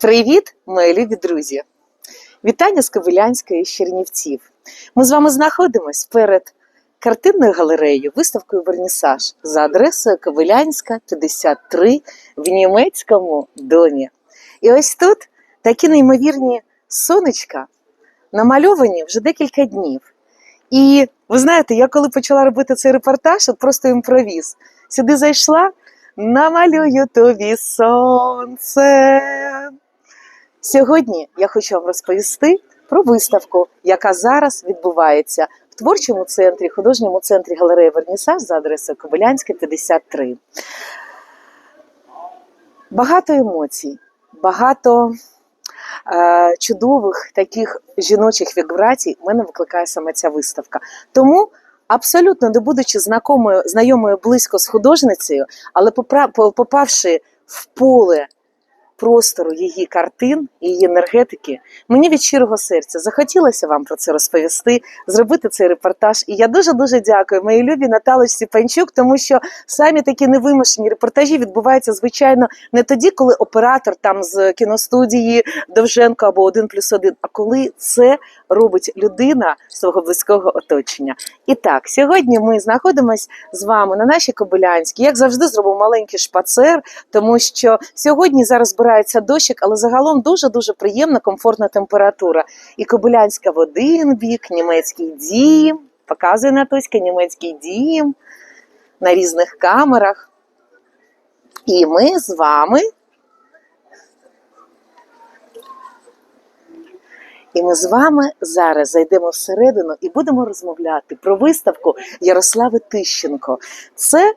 Привіт, мої любі друзі! Вітання з Ковилянської Чернівців. Ми з вами знаходимось перед картинною галереєю, виставкою Вернісаж за адресою Ковилянська, 53 в німецькому домі. І ось тут такі неймовірні сонечка намальовані вже декілька днів. І ви знаєте, я коли почала робити цей репортаж, от просто імпровіз, сюди зайшла, намалюю тобі сонце. Сьогодні я хочу вам розповісти про виставку, яка зараз відбувається в творчому центрі, художньому центрі галереї Вернісаж за адресою Кобилянська, 53. Багато емоцій, багато е, чудових таких жіночих вібрацій в мене викликає саме ця виставка. Тому. Абсолютно не будучи знайомою, знайомою близько з художницею, але попавши в поле простору її картин, її енергетики, мені від щирого серця захотілося вам про це розповісти, зробити цей репортаж. І я дуже дуже дякую моїй любі Наталочці Панчук, тому що самі такі невимушені репортажі відбуваються звичайно не тоді, коли оператор там з кіностудії Довженко або один плюс один, а коли це робить людина свого близького оточення. І так, сьогодні ми знаходимося з вами на нашій Кобилянській. Як завжди, зробимо маленький шпацер, тому що сьогодні зараз збирається дощик, але загалом дуже дуже приємна, комфортна температура. І Кобилянська в один бік, німецький дім. Показує Натоська німецький дім на різних камерах. І ми з вами. І ми з вами зараз зайдемо всередину і будемо розмовляти про виставку Ярослави Тищенко. Це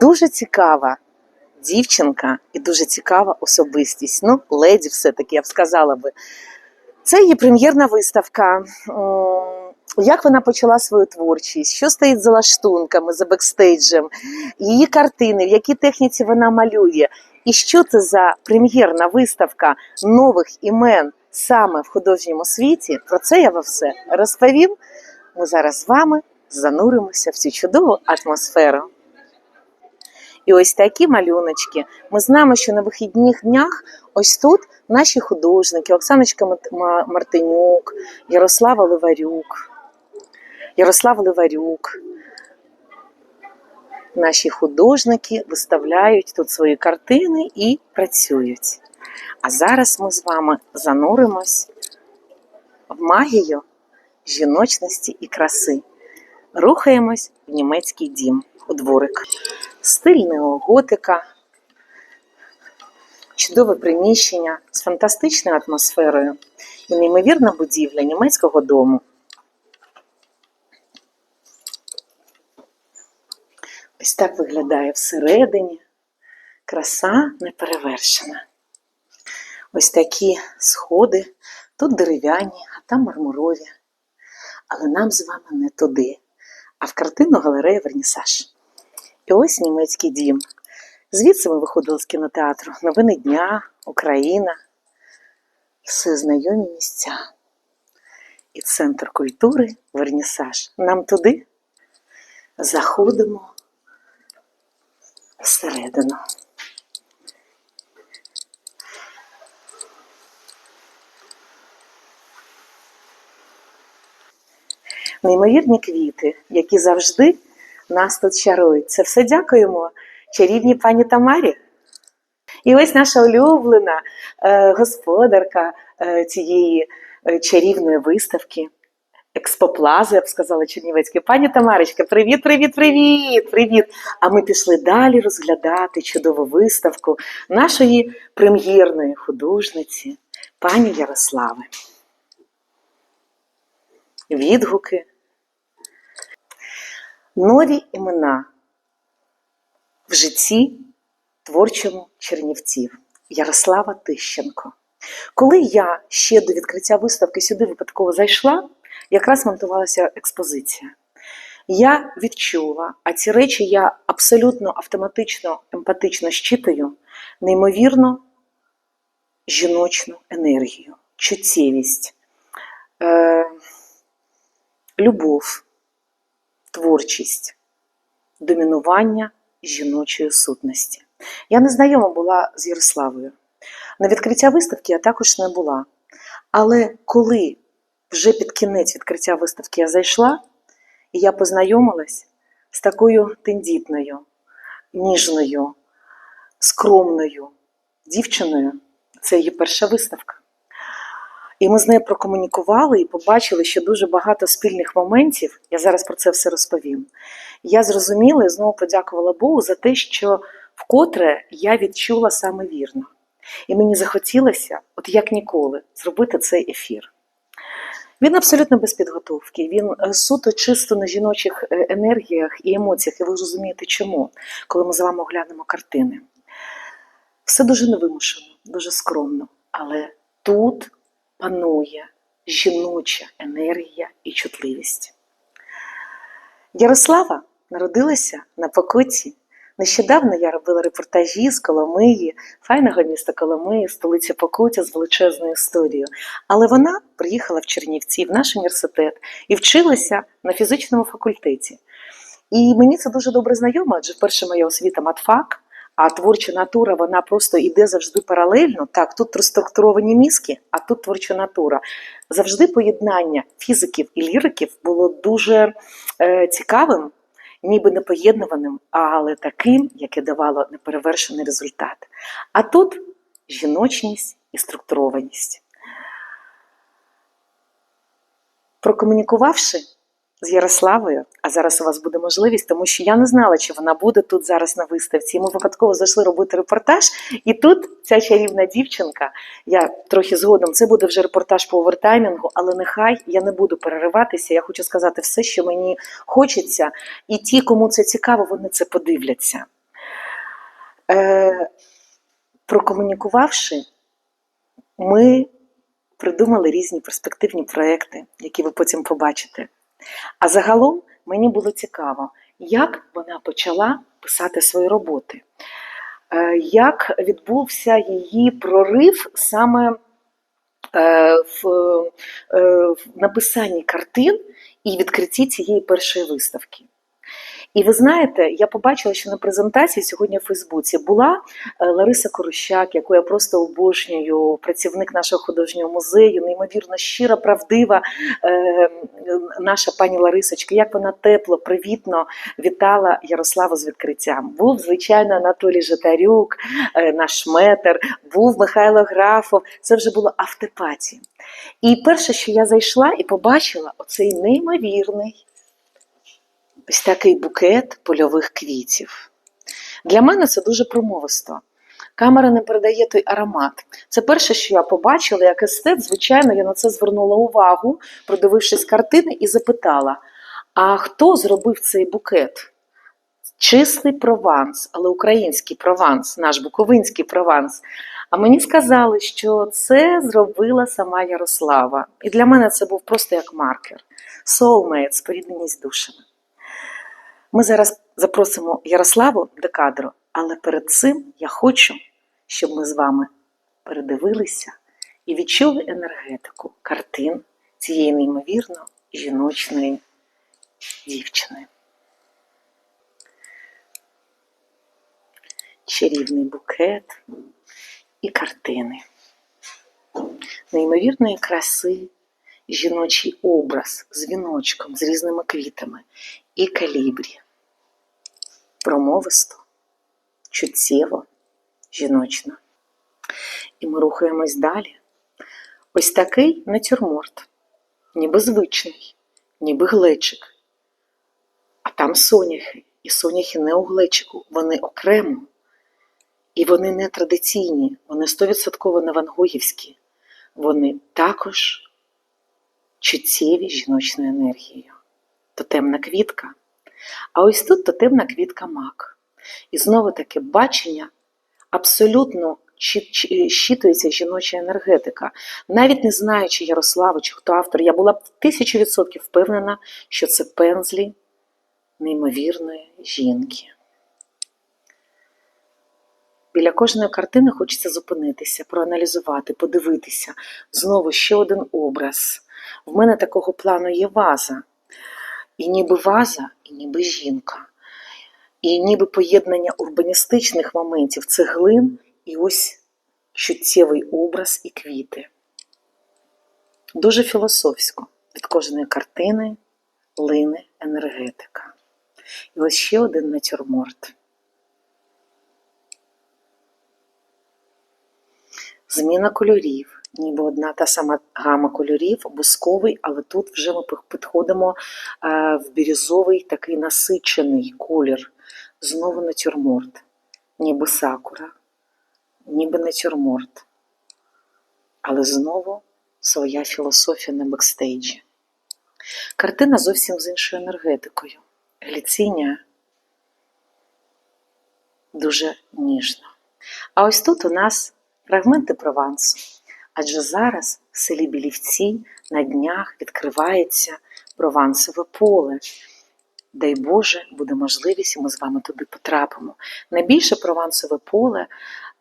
дуже цікава дівчинка і дуже цікава особистість. Ну, леді, все-таки, я б сказала би. Це її прем'єрна виставка. Як вона почала свою творчість, що стоїть за лаштунками, за бекстейджем, її картини, в якій техніці вона малює, і що це за прем'єрна виставка нових імен саме в художньому світі. Про це я вам все розповім. Ми зараз з вами зануримося в цю чудову атмосферу. І ось такі малюночки. Ми знаємо, що на вихідних днях ось тут наші художники Оксаночка Мартинюк, Ярослава Ливарюк, Ярослав Ливарюк. Наші художники виставляють тут свої картини і працюють. А зараз ми з вами зануримось в магію жіночності і краси. Рухаємось в німецький дім у дворик. Стиль неоготика, чудове приміщення з фантастичною атмосферою і неймовірна будівля німецького дому. Ось так виглядає всередині. Краса неперевершена. Ось такі сходи, тут дерев'яні, а там мармурові. Але нам з вами не туди, а в картинну галерею Вернісаж. І ось німецький дім. Звідси ми виходили з кінотеатру. Новини дня, Україна. Все знайомі місця. І центр культури Вернісаж. Нам туди заходимо всередину. Неймовірні квіти, які завжди нас тут чарують. Це все дякуємо чарівній пані Тамарі. І ось наша улюблена е, господарка е, цієї е, чарівної виставки. Експоплази, я б сказала Чернівецьке. Пані Тамарочка, привіт, привіт, привіт, привіт. А ми пішли далі розглядати чудову виставку нашої прем'єрної художниці, пані Ярослави. Відгуки. Нові імена в житті творчому Чернівців. Ярослава Тищенко. Коли я ще до відкриття виставки сюди випадково зайшла, якраз монтувалася експозиція. Я відчула, а ці речі я абсолютно автоматично, емпатично щитую, неймовірно жіночну енергію, чуттєвість, е, любов, творчість, домінування жіночої сутності. Я не знайома була з Ярославою. На відкриття виставки я також не була. Але коли вже під кінець відкриття виставки я зайшла, і я познайомилась з такою тендітною, ніжною, скромною дівчиною, це її перша виставка. І ми з нею прокомунікували і побачили, що дуже багато спільних моментів. Я зараз про це все розповім. Я зрозуміла і знову подякувала Богу за те, що вкотре я відчула саме вірно. І мені захотілося, от як ніколи, зробити цей ефір. Він абсолютно без підготовки. Він е, суто чисто на жіночих е, енергіях і емоціях. І ви розумієте, чому, коли ми з вами оглянемо картини. Все дуже невимушено, дуже скромно, але тут панує жіноча енергія і чутливість. Ярослава народилася на Покутті. Нещодавно я робила репортажі з Коломиї, файного міста Коломиї, столиці Покуття з величезною історією. Але вона приїхала в Чернівці, в наш університет, і вчилася на фізичному факультеті. І мені це дуже добре знайомо, адже перша моя освіта матфак, а творча натура вона просто йде завжди паралельно. Так, тут структуровані мізки, а тут творча натура. Завжди поєднання фізиків і ліриків було дуже е, цікавим, ніби непоєднуваним, але таким, яке давало неперевершений результат. А тут жіночність і структурованість. Прокомунікувавши з Ярославою, а зараз у вас буде можливість, тому що я не знала, чи вона буде тут зараз на виставці. Ми випадково зайшли робити репортаж, і тут ця чарівна дівчинка. Я трохи згодом це буде вже репортаж по овертаймінгу, але нехай я не буду перериватися. Я хочу сказати все, що мені хочеться, і ті, кому це цікаво, вони це подивляться. Е, Прокомунікувавши, ми придумали різні перспективні проекти, які ви потім побачите. А загалом мені було цікаво, як вона почала писати свої роботи, Е, як відбувся її прорив саме е, е, в написанні картин і відкритті цієї першої виставки. І ви знаєте, я побачила, що на презентації сьогодні в Фейсбуці була е, Лариса Корощак, яку я просто обожнюю, працівник нашого художнього музею, неймовірно щира, правдива е, наша пані Ларисочка, як вона тепло, привітно вітала Ярославу з відкриттям. Був, звичайно, Анатолій Житарюк, е, наш метр, був Михайло Графов. Це вже було автопаті. І перше, що я зайшла і побачила, оцей неймовірний ось такий букет польових квітів. Для мене це дуже промовисто. Камера не передає той аромат. Це перше, що я побачила, як естет, звичайно, я на це звернула увагу, продивившись картини, і запитала: а хто зробив цей букет? Чистий прованс, але український прованс, наш буковинський прованс. А мені сказали, що це зробила сама Ярослава. І для мене це був просто як маркер. Soulmate, спорідненість душами. Ми зараз запросимо Ярославу до кадру, але перед цим я хочу, щоб ми з вами передивилися і відчули енергетику картин цієї неймовірно жіночної дівчини. Чарівний букет і картини. Неймовірної краси жіночий образ з віночком, з різними квітами і калібрі. Промовисто, чуттєво, жіночно. І ми рухаємось далі. Ось такий натюрморт, ніби звичний, ніби глечик. А там соняхи, і соняхи не у глечику, вони окремо. І вони не традиційні, вони стовідсотково не вангогівські. Вони також чуттєві жіночною енергією. Тотемна квітка. А ось тут тотемна квітка мак. І знову таке бачення абсолютно щитується жіноча енергетика. Навіть не знаючи Ярославу чи хто автор, я була б тисячу відсотків впевнена, що це пензлі неймовірної жінки. Біля кожної картини хочеться зупинитися, проаналізувати, подивитися. Знову ще один образ. В мене такого плану є ваза. І ніби ваза, і ніби жінка. І ніби поєднання урбаністичних моментів цеглин і ось чуттєвий образ і квіти. Дуже філософсько від кожної картини лине енергетика. І ось ще один натюрморт. Зміна кольорів, ніби одна та сама гама кольорів, бусковий, але тут вже ми підходимо е, в бірюзовий такий насичений колір. Знову натюрморт, ніби сакура, ніби натюрморт. Але знову своя філософія на бекстейджі. Картина зовсім з іншою енергетикою. Гліціння дуже ніжно. А ось тут у нас фрагменти Провансу. Адже зараз в селі Білівці на днях відкривається провансове поле. Дай Боже, буде можливість, і ми з вами туди потрапимо. Найбільше провансове поле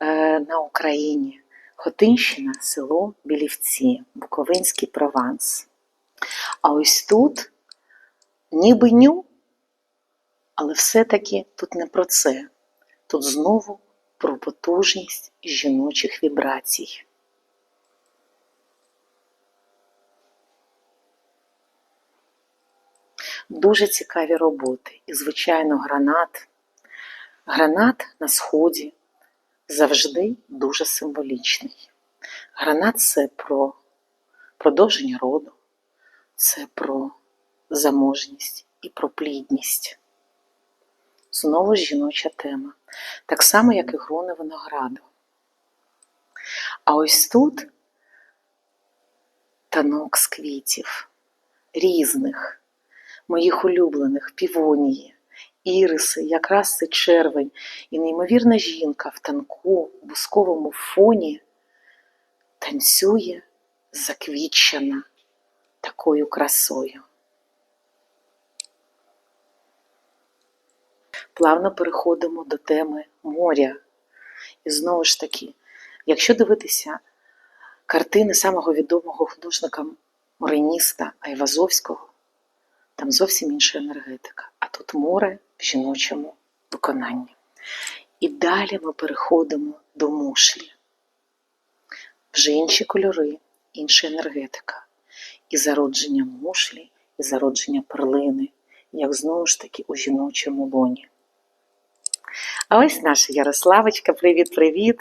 е, на Україні Хотинщина, село Білівці, Буковинський Прованс. А ось тут ніби ню, але все-таки тут не про це. Тут знову про потужність жіночих вібрацій. Дуже цікаві роботи. І, звичайно, гранат. Гранат на сході завжди дуже символічний. Гранат це про продовження роду, це про заможність і про плідність. Знову жіноча тема. Так само, як і грони винограду. А ось тут танок з квітів, різних, моїх улюблених півонії, іриси, якраз це червень, і неймовірна жінка в танку, бусковому фоні танцює заквітчена такою красою. Плавно переходимо до теми моря. І знову ж таки, якщо дивитися картини самого відомого художника мореніста Айвазовського, там зовсім інша енергетика, а тут море в жіночому виконанні. І далі ми переходимо до мушлі. Вже інші кольори, інша енергетика. І зародження мушлі, і зародження перлини, як знову ж таки у жіночому лоні. А ось наша Ярославочка, привіт-привіт!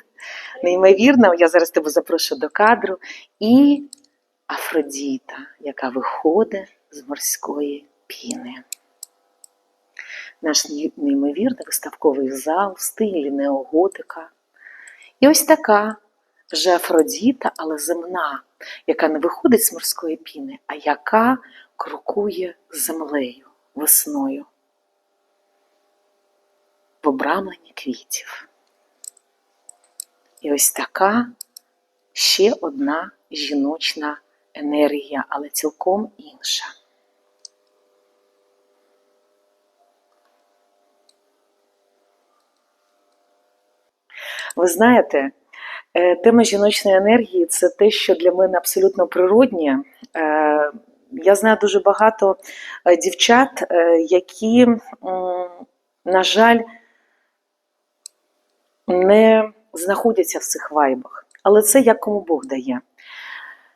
Неймовірно, я зараз тебе запрошу до кадру. І Афродіта, яка виходить з морської піни. Наш неймовірний виставковий зал в стилі неоготика. І ось така вже Афродіта, але земна, яка не виходить з морської піни, а яка крокує землею, весною в обрамленні квітів. І ось така ще одна жіночна енергія, але цілком інша. Ви знаєте, е, тема жіночної енергії це те, що для мене абсолютно природнє. Е, я знаю дуже багато е, дівчат, які, на жаль, не знаходяться в цих вайбах. Але це як кому Бог дає.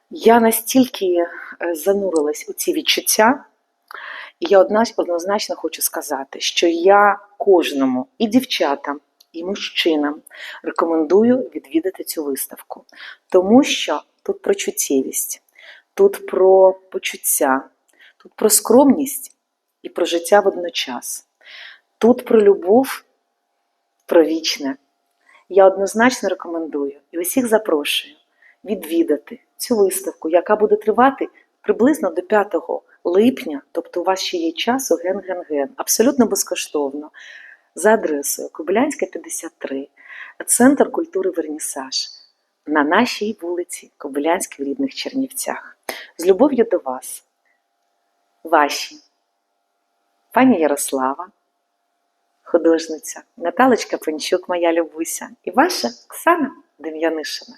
Я настільки занурилась у ці відчуття, і я однозначно хочу сказати, що я кожному і дівчатам, і мужчинам. Рекомендую відвідати цю виставку, тому що тут про чуттєвість, тут про почуття, тут про скромність і про життя водночас, тут про любов, про вічне. Я однозначно рекомендую і усіх запрошую відвідати цю виставку, яка буде тривати приблизно до 5 липня, тобто у вас ще є часу ген-ген-ген, абсолютно безкоштовно, за адресою Кобилянська, 53, Центр культури Вернісаж на нашій вулиці Кобилянській в рідних Чернівцях. З любов'ю до вас, ваші, пані Ярослава художниця, Наталочка Панчук, моя Любуся, і ваша Оксана Дем'янишина.